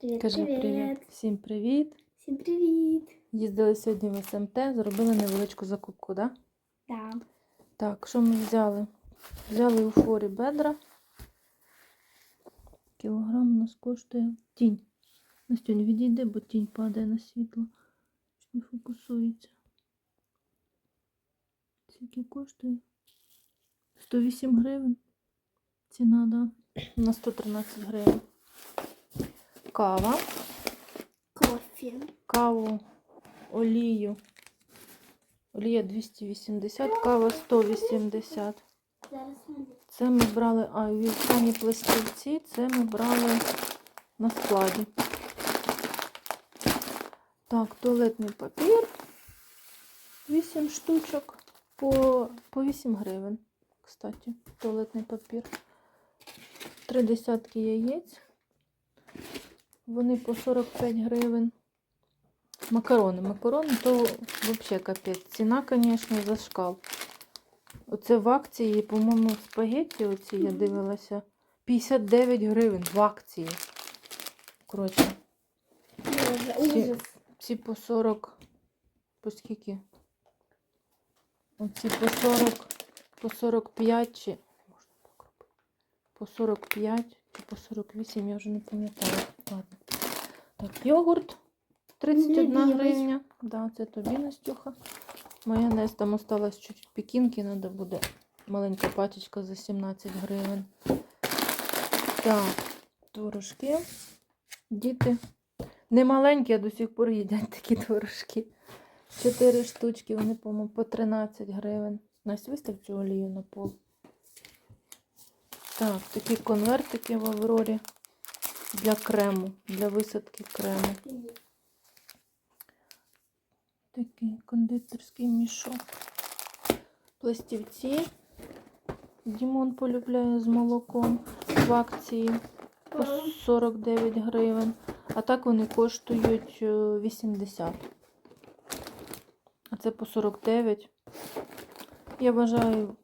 Привіт, Кажи привіт. привіт. Всім привіт. Всім привіт. Їздили сьогодні в СМТ, зробили невеличку закупку, да? Да. Так, що ми взяли? Взяли у форі бедра. Кілограм у нас коштує тінь. Настюнь, відійди, бо тінь падає на світло. Не фокусується. Скільки коштує? 108 гривень. Ціна, да. На 113 гривень. Кава. Кофе. каву, олію. Олія 280, кава 180. Це ми брали, а вівсяні пластівці, це ми брали на складі. Так, туалетний папір. 8 штучок по, по 8 гривень. Кстати, туалетний папір. Три десятки яєць. Вони по 45 гривень. Макарони. Макарони то взагалі капець. Ціна, звісно, зашкал. Оце в акції, по-моєму, спагетті оці я дивилася. 59 гривень в акції. Коротше, Всі- ці по 40. По скільки? Оці по 40, по 45 чи. По 45 чи по 48, я вже не пам'ятаю. Ладно. Так, йогурт 31 Любимий. гривня. Да, це тобі Настюха. Майонез там осталось чуть пекінки, треба буде маленька пачечка за 17 гривень. Так, творожки. Діти. Не маленькі, а до сих пор їдять такі творожки. Чотири штучки, вони, по-моєму, по 13 гривень. Настя, вистав цю олію на пол. Так, такі конвертики в Аврорі для крему, для висадки крему. Такий кондитерський мішок. Пластівці. Дімон полюбляє з молоком в акції по 49 гривень. А так вони коштують е, 80. А це по 49. Я вважаю,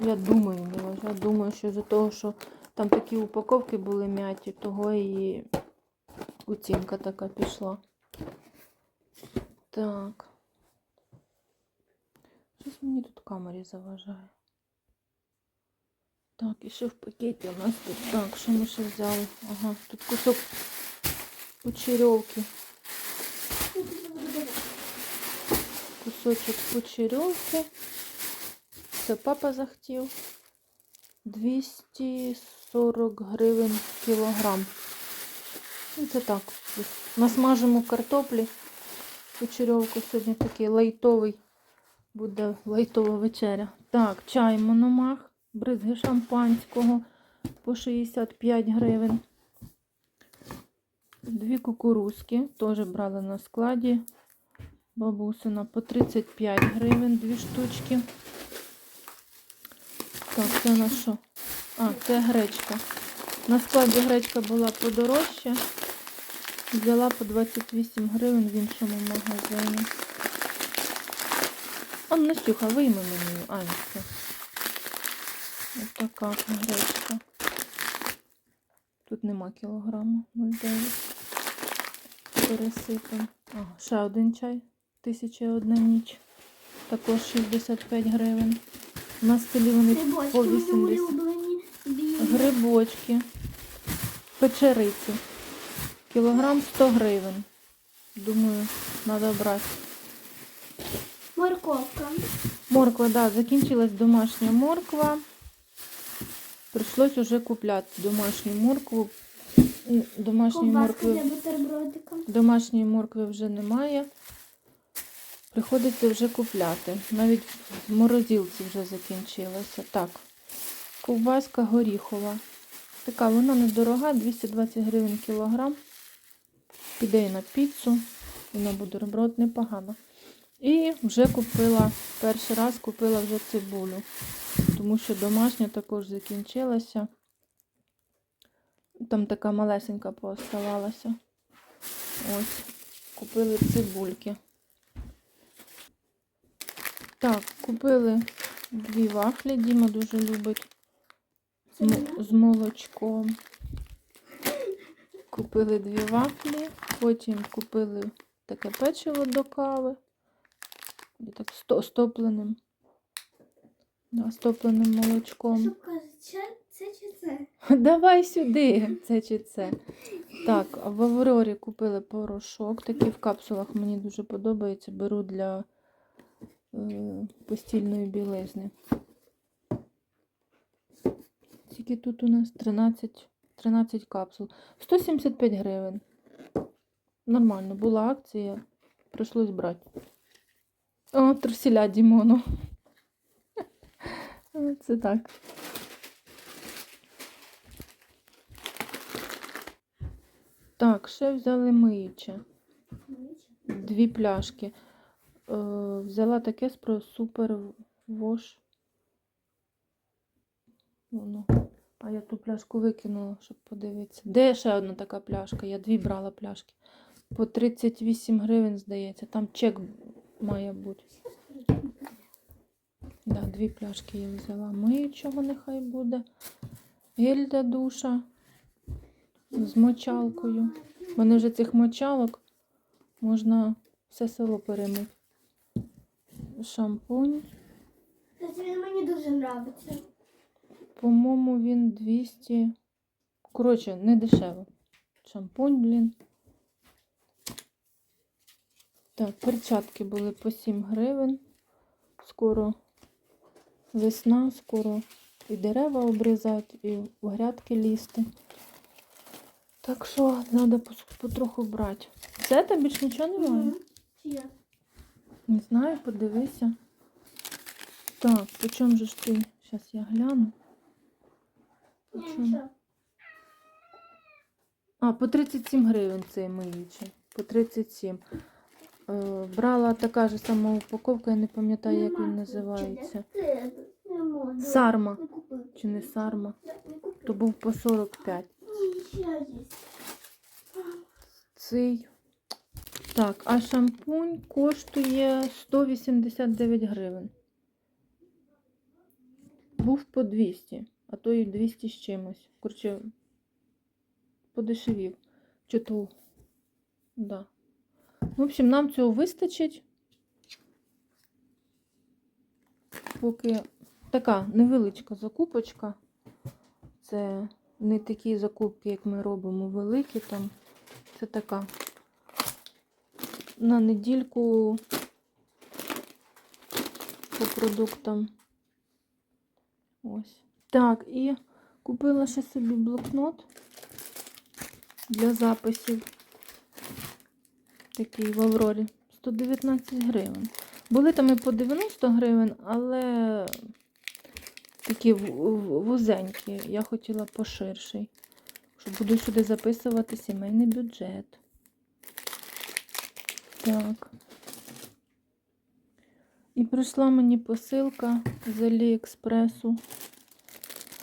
я думаю, не вважаю, думаю, що з-за того, що там такі упаковки були м'яті, того і оцінка така пішла. Так. Щось мені тут камері заважає. Так, і ще в пакеті у нас тут. Так, що ми ще взяли? Ага, тут кусок почерьовки. Кусочок почерьовки. Це папа захотів. 240 гривень кілограм. Ну, це так. Насмажимо картоплі. Почерьовку сьогодні такий лайтовий. Буде лайтова вечеря. Так, чай мономах, бризги шампанського по 65 гривень. Дві кукурузки теж брали на складі. Бабусина по 35 гривень, дві штучки. Так, це на що? А, це гречка. На складі гречка була подорожча. Взяла по 28 гривень в іншому магазині. А, Настюха, вийми мені. А, це. Ось така гречка. Тут нема кілограму 0,9. Пересипемо. Ага, ще один чай. Тисяча одна ніч. Також 65 гривень. На столі вони по мої 80. Грибочки. Печериці. Кілограм 100 гривень. Думаю, треба брати. Морковка. Морква, да, закінчилась домашня морква. Прийшлось уже купляти домашню моркву. Домашньої моркви, домашньої моркви вже немає. Приходиться вже купляти. Навіть в морозилці вже закінчилася. Так, ковбаска горіхова. Така вона недорога, 220 гривень кілограм. Піде і на піцу, і на бутерброд непогано. І вже купила, перший раз купила вже цибулю, тому що домашня також закінчилася. Там така малесенька пооставалася. Ось, купили цибульки. Так, купили дві вафлі, Діма дуже любить з, молочком. Купили дві вафлі, потім купили таке печиво до кави. І так стопленим. Да, стопленим молочком. Що кажуть, це, це чи це? Давай сюди, це чи це. Так, в Аврорі купили порошок. Такий в капсулах мені дуже подобається. Беру для е, постільної білизни. Скільки тут у нас 13, 13 капсул. 175 гривень. Нормально, була акція. Прийшлось брати. О, труселя Дімону. Це так. Так, ще взяли миюче. Дві пляшки. Е, взяла таке про супер вош. Воно. А я ту пляшку викинула, щоб подивитися. Де ще одна така пляшка? Я дві брала пляшки. По 38 гривень, здається. Там чек має бути. Да, дві пляшки я взяла. Миючого нехай буде. Гель для душа з мочалкою. У мене вже цих мочалок можна все село перемити. Шампунь. Він мені дуже подобається. По-моєму, він 200. Коротше, не дешево. Шампунь, блін. Так, перчатки були по 7 гривень. Скоро весна, скоро і дерева обрізати, і в грядки лізти. Так що треба потроху брати. Це та більш нічого немає. Чи? Не знаю, подивися. Так, по чому же ж ти? Зараз я гляну. А, по 37 гривень цей миючий. По 37. Е, брала така ж сама упаковка, я не пам'ятаю, як він називається. Сарма. Чи не сарма? То був по 45. Ні. Цей. Так, а шампунь коштує 189 гривень. Був по 200, а то і 200 з чимось. Коротше, подешевів. Чоту. Да. В общем, нам цього вистачить. Поки така невеличка закупочка. Це не такі закупки, як ми робимо великі там. Це така. На недільку по продуктам. Ось. Так, і купила ще собі блокнот для записів. Такий в Аврорі. 119 гривень. Були там і по 90 гривень, але такі вузенькі. Я хотіла поширший. Що буду сюди записувати сімейний бюджет. Так. І прийшла мені посилка з Аліекспресу.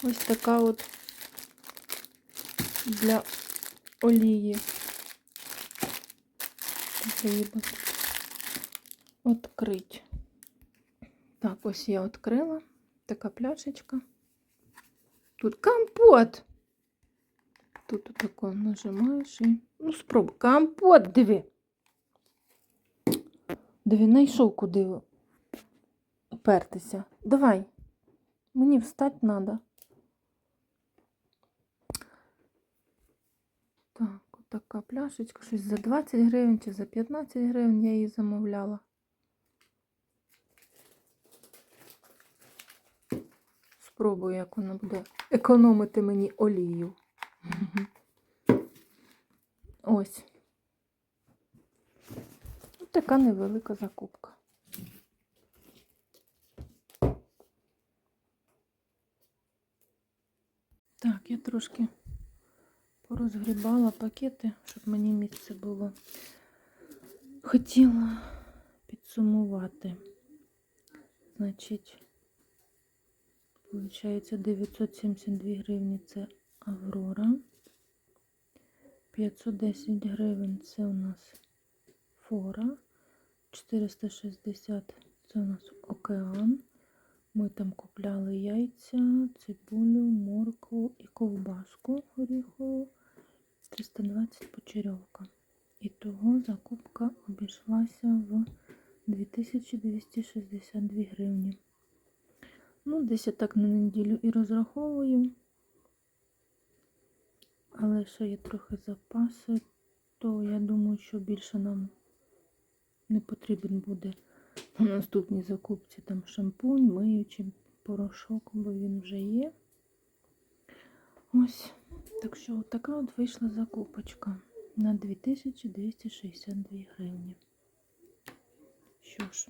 Ось така от для олії. Треба відкрити. Так, ось я відкрила. Така пляшечка. Тут компот. Тут тако нажимаєш і. Ну, спробуй. Компот, диви. Диви, знайшов куди пертися. Давай. Мені встати треба. Так, отака пляшечка. Щось за 20 гривень чи за 15 гривень я її замовляла. Спробую, як вона буде економити мені олію. Ось. Ось така невелика закупка. Так, я трошки порозгрібала пакети, щоб мені місце було. Хотіла підсумувати. Значить, Получається 972 гривні це Аврора. 510 гривень це у нас фора. 460 це у нас океан. Ми там купляли яйця, цибулю, моркву і ковбаску горіхову. 320 почерьовка. І того закупка обійшлася в 2262 гривні. Ну, десь я так на неділю і розраховую. Але ще є трохи запаси, то я думаю, що більше нам не потрібен буде у наступній закупці там шампунь, миючий порошок, бо він вже є. Ось. Так що така от вийшла закупочка на 2262 гривні. Що ж,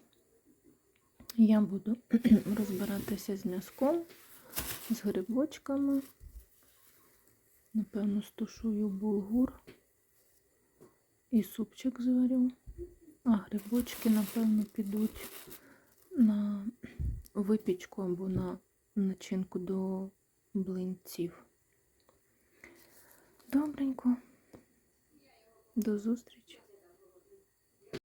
я буду розбиратися з м'язком, з грибочками. Напевно, стушую булгур і супчик зварю. А грибочки, напевно, підуть на випічку або на начинку до блинців. Добренько. До зустрічі.